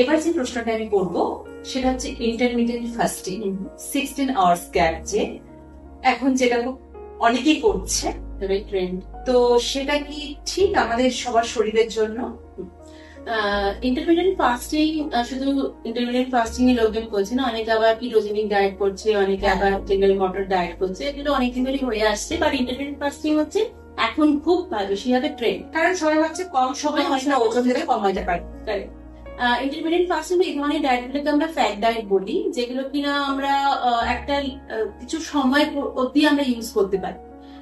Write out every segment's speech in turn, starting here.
এবার যে প্রশ্নটা আমি করব সেটা হচ্ছে intermediate fasting sixteen hours gap যে এখন যেটা অনেকেই করছে ট্রেন্ড তো সেটা কি ঠিক আমাদের সবার শরীরের জন্য? ইন্টারমিডিয়েট ফাস্টিং শুধু ইন্টারমিডিয়েট ফাস্টিং এ লোকজন করছে না অনেকে আবার কিটোজেনিক ডায়েট করছে অনেকে হ্যাঁ। আবার জেনারেল মটর ডায়েট করছে এগুলো অনেকদিন ধরে হয়ে আসছে বাট ইন্টারমিডিয়েট ফাস্টিং হচ্ছে এখন খুব বেশিভাবে ট্রেন্ড কারণ সবাই ভাবছে কম সময় হয় না ওজন দিলে কমাতে পারে। ইন্টারমিডিয়েট ফাস্টিং এই ধরনের ডায়েট গুলোকে আমরা ফ্যাট ডায়েট বলি যেগুলো কিনা আমরা একটা কিছু সময় অবধি আমরা ইউজ করতে পারি।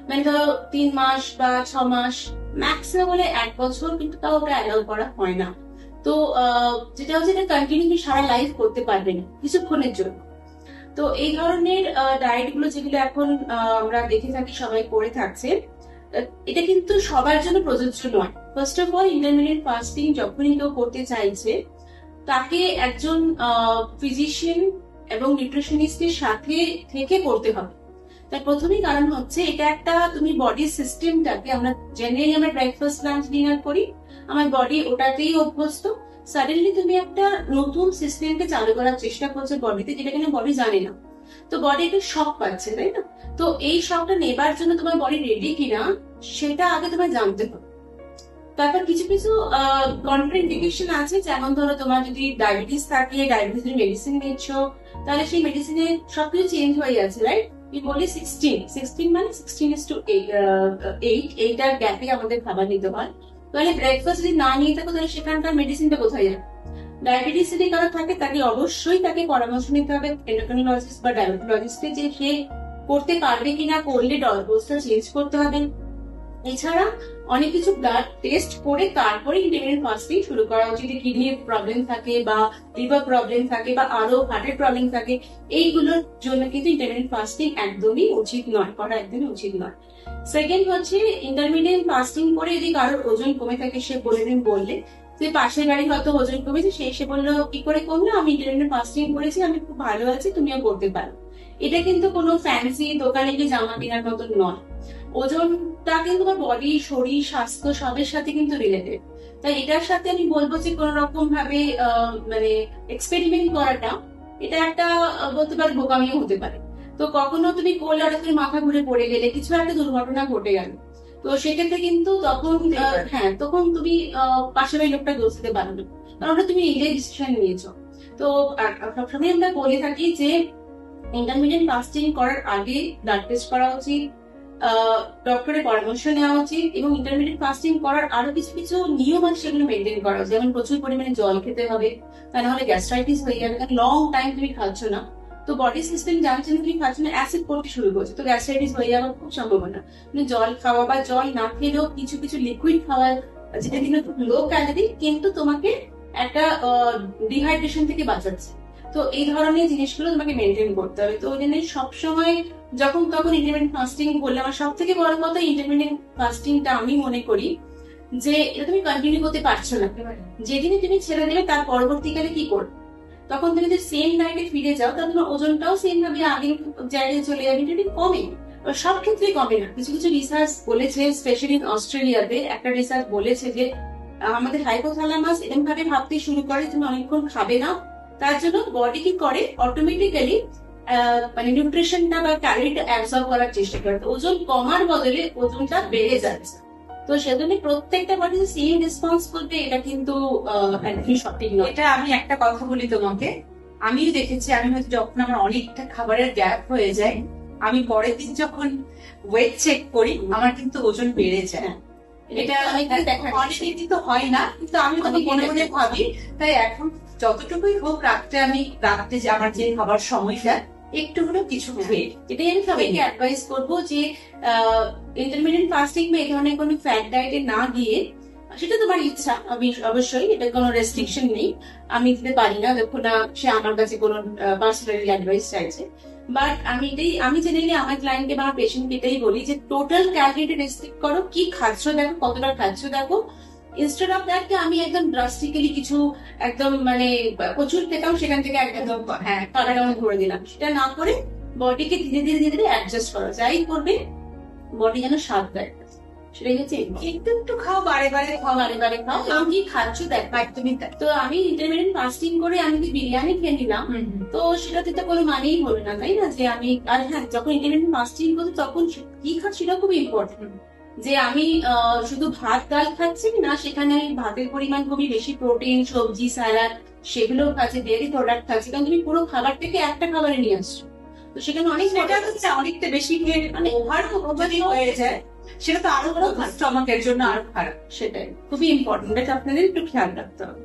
মানে ধরো তিন মাস বা ছ মাস ম্যাক্সিমাম হলে এক বছর, কিন্তু তাও ওটা অ্যালাউ করা হয় না। তো যেটা হচ্ছে এটা কন্টিনিউ সারা লাইফ করতে পারবে না, কিছুক্ষণের জন্য। তো এই ধরনের ডায়েটগুলো যেগুলো এখন আমরা দেখে থাকি, সবাই করে থাকছে এটা কিন্তু সবার জন্য প্রযোজ্য নয়। First of all intermediate fasting যখনই কেউ করতে চাইছে, তাকে একজন ফিজিশিয়ান এবং নিউট্রিশনিস্টের সাথে থেকে করতে হবে। তার প্রথমেই কারণ হচ্ছে, এটা একটা তুমি বডি সিস্টেমটাকে আমরা জেনারেলি আমরা ব্রেকফাস্ট লাঞ্চ ডিনার করি, আমার বডি ওটাতেই অভ্যস্ত। সাডেনলি তুমি একটা নতুন সিস্টেমকে চালু করার চেষ্টা করছ বডিতে, যেটা কিনা বডি জানে না। তো বডি একটু শক পাচ্ছে, তাই না? তো এই শখটা নেবার জন্য তোমার বডি রেডি কিনা, সেটা আগে তোমায় জানতে হবে। তারপর কিছু কিছু কন্ট্রাইন্ডিকেশন আছে, যেমন ধরো তোমার যদি ডায়াবেটিস থাকে ডায়াবেটিস মেডিসিন নিচ্ছ, তাহলে সেই মেডিসিনে সবকিছু চেঞ্জ হয়ে যাচ্ছে রাইট বলি সিক্সটিন সিক্সটিন মানে সিক্সটিন ইস টু এইট এইটার গ্যাপে আমাদের খাবার নিতে হয়। তাহলে ব্রেকফাস্ট যদি না নিয়ে থাকো, তাহলে সেখানকার মেডিসিনটা কোথায় যাবে ডায়াবেটিস যদি কারও থাকে, তাকে অবশ্যই তাকে পরামর্শ নিতে হবে এন্ডোক্রিনোলজিস্ট বা যে সে করতে পারবে কিনা, করলে ডোজটা চেঞ্জ করতে হবে। এছাড়া অনেক কিছু ব্লাড টেস্ট করে তারপরে ইন্টারমিডিয়েট ফাস্টিং শুরু করা উচিত। কিডনির প্রবলেম থাকে বা লিভার প্রবলেম থাকে বা আরও হার্টের প্রবলেম থাকে, এইগুলোর জন্য কিন্তু ইন্টারমিডিয়েট ফাস্টিং একদমই উচিত নয়, করা একদমই উচিত নয়। সেকেন্ড হচ্ছে ইন্টারমিডিয়েট ফাস্টিং করে যদি কারোর ওজন কমে থাকে, সে বলে দিন, বললে, যে পাশের বাড়ি হয়তো ওজন কমেছে, সে এসে বলল, কি করে কমলো আমি ইন্টারমিডিয়েট ফাস্টিং করেছি, আমি খুব ভালো আছি, তুমিও করতে পারো। এটা কিন্তু কোনো ফ্যান্সি দোকানে গিয়ে জামা কেনার মতন নয়। ওজনটা কিন্তু তোমার বডি শরীর স্বাস্থ্য সবের সাথে কিন্তু রিলেটেড তাই এটার সাথে আমি বলব যে কোন রকম ভাবে মানে এক্সপেরিমেন্ট করাটা এটা একটা বলতে পারো বোকামিও হতে পারে। তো কখনো তুমি হঠাৎ করে মাথা ঘুরে পড়ে গেলে কিছু একটা দুর্ঘটনা ঘটে গেল। তো সেক্ষেত্রে কিন্তু তখন হ্যাঁ তখন তুমি পাশের বাড়ির লোকটা দোষ দিতে পারো না। কারণ ওটা তুমি নিজেই ডিসিশন নিয়েছো। তো সবসময় আমরা বলে থাকি যে ইন্টারমিডিয়েট ফাস্টিং করার আগে ব্লাড টেস্ট করা উচিত ডক্টরের পরামর্শ নেওয়া উচিত এবং ইন্টারমিডিয়েট ফাস্টিং করার আরও কিছু কিছু নিয়ম আছে সেগুলো মেনটেন করা উচিত। যেমন প্রচুর পরিমাণে জল খেতে হবে, তা নাহলে গ্যাস্ট্রাইটিস হয়ে যাবে, কারণ লং টাইম তুমি খাচ্ছ না। তো বডি সিস্টেম জানছে না তুমি খাচ্ছ না অ্যাসিড পড়তে শুরু করছে। তো গ্যাস্ট্রাইটিস হয়ে যাওয়ার খুব সম্ভাবনা। মানে জল খাওয়া বা জল না খেলেও কিছু কিছু লিকুইড খাওয়া, যেটা কিন্তু লো ক্যালোরি কিন্তু তোমাকে একটা ডিহাইড্রেশন থেকে বাঁচাচ্ছে। তো এই ধরনের জিনিসগুলো তোমাকে মেনটেন করতে হবে। তো ওই জন্য সবসময় যখন তখন ইন্টারমিডিয়েট ফাস্টিং বললে আমার সব থেকে বড় কথা ইন্টারমিডিয়েট ফাস্টিংটা আমি মনে করি যে এটা তুমি কন্টিনিউ করতে পারছ না। যেদিনে তুমি ছেড়ে দেবে তার পরবর্তীকালে কি করবে? তখন তুমি যদি সেম ডায়েটে ফিরে যাও, তাহলে তোমার ওজনটাও সেম ভাবে আগের জায়গায় চলে যাবে, এটা কমে সব ক্ষেত্রেই কমে না। কিছু কিছু রিসার্চ বলেছে স্পেশালি অস্ট্রেলিয়াতে একটা রিসার্চ বলেছে যে, আমাদের হাইপোথ্যালামাস এরকম ভাবে ভাবতে শুরু করে, তুমি অনেকক্ষণ খাবে না তার জন্য বডি কি করে? অটোমেটিক্যালি মানে নিউট্রিশনটা বা ক্যালোরিটা অ্যাবজর্ব করার চেষ্টা করে। ওজন কমার বদলে ওজনটা বেড়ে যাচ্ছে। তো সেজন্য প্রত্যেকটা বডি সেম রেসপন্স করবে এটা কিন্তু একদমই সঠিক নয়। এটা আমি একটা কথা বলি তোমাকে। আমিও দেখেছি আমি হয়তো যখন আমার অনেকটা খাবারের গ্যাপ হয়ে যায় আমি পরের দিন যখন ওয়েট চেক করি আমার কিন্তু ওজন বেড়ে যায়। হ্যাঁ। এটা অনেকেই দেখা গেছে। তো হয় না কিন্তু আমি মনে মনে ভাবি তাই এখন যতটুকুই হোক রাত্রে আমি রাত্রে যে আমার যে খাবার সময়টা একটু হলেও কিছু খেয়ে এটাই আমি সবাইকে অ্যাডভাইস করব যে ইন্টারমিডিয়েট ফাস্টিং বা এই ধরনের কোনো ফ্যাট ডায়েটে না গিয়ে সেটা তোমার ইচ্ছা আমি অবশ্যই এটা কোনো রেস্ট্রিকশন নেই। আমি দিতে পারি না যখন না সে আমার কাছে কোনো পার্সোনালি অ্যাডভাইস চাইছে। বাট আমি এটাই আমি জেনারেলি আমার ক্লায়েন্টকে বা আমার পেশেন্টকে এটাই বলি যে টোটাল ক্যালোরিটা রেস্ট্রিক্ট করো কি খাচ্ছ দেখো কতটা খাচ্ছ দেখো ইনস্টেড অফ দ্যাট আমি একদম ড্রাস্টিক্যালি কিছু একদম মানে প্রচুর খেতাম সেখান থেকে একদম হ্যাঁ দিলাম সেটা না করে বডিকে ধীরে ধীরে ধীরে ধীরে অ্যাডজাস্ট করা। যাই করবে বডি যেন স্বাদ দেয়। সেটাই হচ্ছে একটু একটু খাও বারে বারে খাও। বারে বারে খাও। এবং কি খাচ্ছ? দেখ একদমই তাই। তো আমি ইন্টারমিডিয়েট ফাস্টিং করে আমি বিরিয়ানি খেয়ে নিলাম তো সেটাতে তো কোনো মানেই হলো না তাই না? যে আমি আর হ্যাঁ যখন ইন্টারমিডিয়েট ফাস্টিং করছি তখন কি খাচ্ছি সেটা খুব ইম্পর্টেন্ট যে আমি শুধু ভাত ডাল খাচ্ছি না সেখানে ভাতের পরিমাণ খুবই বেশি প্রোটিন সবজি স্যালাড সেগুলো খাচ্ছি ডেয়ারি প্রোডাক্ট খাচ্ছি। কারণ তুমি পুরো খাবার থেকে একটা খাবারে নিয়ে আসছো। তো সেখানে অনেক অনেকটা বেশি খেয়ে মানে ওভার যদি হয়ে যায় সেটা তো আরও খারাপ স্টমাকের জন্য আরও খারাপ। সেটাই খুবই ইম্পর্টেন্ট এটা আপনাদের একটু খেয়াল রাখতে হবে।